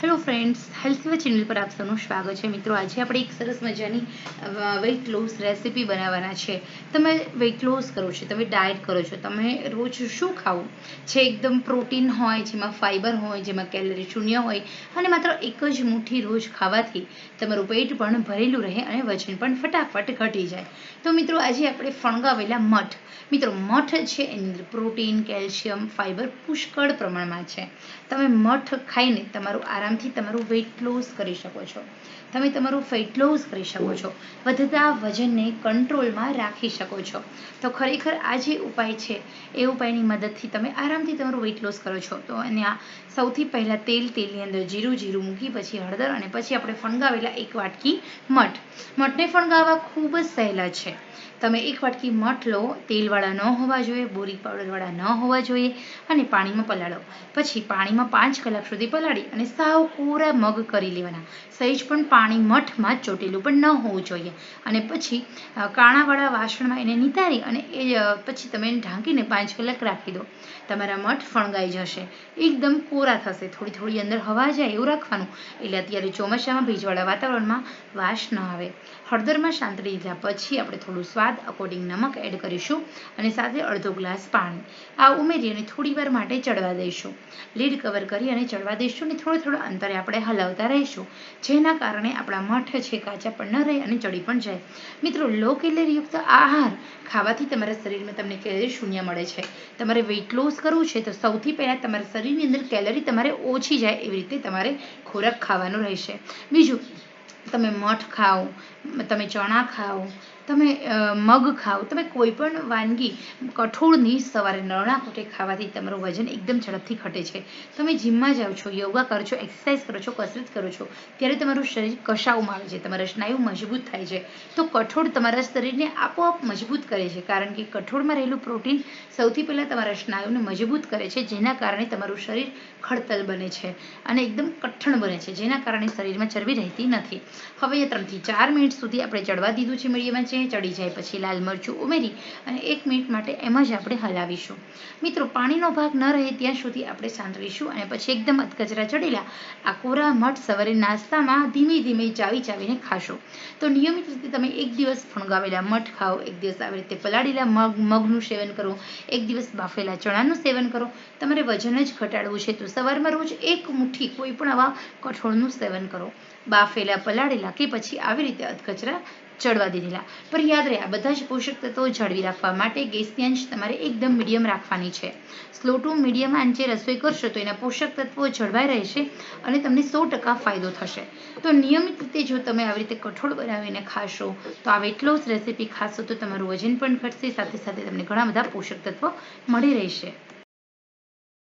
Hello friends હેલ્થીવા channel પર આપ સૌનું સ્વાગત છે. મિત્રો, આજે આપણે એક સરસ મજાની વેઇટ લોસ રેસીપી બનાવવાના છે. તમે વેઇટ લોસ કરો છો, તમે ડાયટ કરો છો, તમે રોજ શું ખાવું? છે એકદમ પ્રોટીન હોય, જેમાં ફાઇબર હોય, જેમાં કેલરી શૂન્ય હોય, અને માત્ર એક જ મુઠ્ઠી રોજ ખાવાથી તમારું પેટ પણ ભરેલું રહે અને વજન પણ ફટાફટ ઘટી જાય. તો મિત્રો, આજે આપણે ફણગાવેલા મઠ. મિત્રો, મઠ છે, એની અંદર પ્રોટીન કેલ્શિયમ ફાઇબર પુષ્કળ પ્રમાણમાં છે. તમે મઠ ખાઈને તમારું આરામ આરામથી તમારું વેઇટ લોસ કરી શકો છો. તમે તમારું ફેટ લોસ કરી શકો છો. વધતા વજનને કંટ્રોલમાં રાખી શકો છો. તો ખરેખર આ જે ઉપાય છે, એ ઉપાયની મદદથી તમે આરામથી તમારું વેઇટ લોસ કરો છો. તો અને આ સૌથી પહેલાં તેલ તેલની અંદર જીરું જીરું મૂકી, પછી હળદર અને પછી આપણે ફણગાવેલા એક વાટકી મઠ. મઠને ફણગાવવા ખૂબ જ સહેલા છે. તમે એક વાટકી મઠ લો, તેલવાળા ન હોવા જોઈએ, બોરી પાવડરવાળા ન હોવા જોઈએ અને પાણીમાં પલાળો. પછી પાણીમાં પાંચ કલાક સુધી પલાળી અને સાવ કોરા મગ કરી લેવાના. સહેજ પણ પાણી મઠમાં ચોટેલું પણ ન હોવું જોઈએ. અને પછી કાણાવાળા વાસણમાં એને નિતારી અને એ પછી તમે એને ઢાંકીને પાંચ કલાક રાખી દો. તમારા મઠ ફણગાઈ જશે. એકદમ કોરા થશે. થોડી થોડી અંદર હવા જાય એવું રાખવાનું. એટલે અત્યારે ચોમાસામાં ભેજવાળા વાતાવરણમાં વાસ ન આવે. હળદરમાં શાંતળી લીધા પછી આપણે થોડું સ્વાદ અકોર્ડિંગ નમક એડ કરીશું અને સાથે અડધો ગ્લાસ પાણી. આ ઉમેરી અને થોડી વાર માટે ચડવા દઈશું. લીડ કવર કરી અને ચડવા દઈશું અને થોડું થોડું અંતરે આપણે હલાવતા રહીશું. જેના કારણે આપણા મઠ છે, કાચા પણ ન રહે અને ચડી પણ જાય. મિત્રો લો કેલેરીયુક્ત આહાર. ખાવાથી તમારા શરીરમાં તમને કેલરી શૂન્ય મળે છે. તમારે વેઇટ લોસ કરવું છે તો સૌથી પહેલાં તમારા શરીરની અંદર કેલરી તમારે ઓછી જાય એવી રીતે તમારે ખોરાક ખાવાનો રહેશે. બીજું, તમે મઠ ખાઓ, તમે ચણા ખાઓ તમે મગ ખાઓ, તમે કોઈ પણ વાનગી કઠોળની સવારે નરણા કોઠે ખાવાથી તમારું વજન એકદમ ઝડપથી ઘટે છે. તમે જીમમાં જાઓ છો, યોગા કરો છો, એક્સરસાઇઝ કરો છો, કસરત કરો છો, ત્યારે તમારું શરીર કશાઓમાં આવે છે, તમારા સ્નાયુ મજબૂત થાય છે. તો કઠોળ તમારા શરીરને આપોઆપ મજબૂત કરે છે, કારણ કે કઠોળમાં રહેલું પ્રોટીન સૌથી પહેલાં તમારા સ્નાયુને મજબૂત કરે છે, જેના કારણે તમારું શરીર ખડતલ બને છે અને એકદમ કઠણ બને છે, જેના કારણે શરીરમાં ચરબી રહેતી નથી. હવે ત્રણથી ચાર મિનિટ સુધી આપણે ચડવા દીધું છે, મીડિયમ છે ચડી જાય, પછી લાલ મરચું ઉમેરી અને એક મિનિટ માટે એમ જ આપણે હલાવીશું. મિત્રો, પાણીનો ભાગ ન રહે ત્યાં સુધી આપણે સાંતળીશું અને પછી એકદમ અધકચરા ચડેલા આ કોરા મઠ સવારે નાસ્તામાં ધીમે ધીમે ચાવી ચાવીને ખાશો. તો નિયમિત રીતે તમે એક દિવસ ફણગાવેલા મઠ ખાઓ, એક દિવસ આવી રીતે પલાળેલા મગ, મગનું સેવન કરો, એક દિવસ બાફેલા ચણાનું સેવન કરો. તમારે વજન જ ઘટાડવું છે તો સવારમાં રોજ એક મુઠ્ઠી કોઈ પણ આવા કઠોળનું સેવન કરો. બાફેલા, પલાળેલા કે પછી આવી રીતે અધકચરા ચડવા દીધેલા. પણ યાદ રહે. આ બધા જ પોષક તત્વો જાળવી રાખવા માટે ગેસની આંચ તમારે એકદમ મીડિયમ રાખવાની છે. સ્લો ટુ મીડિયમ આંચે રસોઈ કરશો તો એના પોષક તત્વો જળવાઈ રહેશે અને તમને સો ટકા ફાયદો થશે. તો નિયમિત રીતે જો તમે આવી રીતે કઠોળ બનાવીને ખાશો, તો આ વેટ લોસ રેસીપી ખાશો તો તમારું વજન પણ ઘટશે, સાથે સાથે તમને ઘણા બધા પોષક તત્વો મળી રહેશે.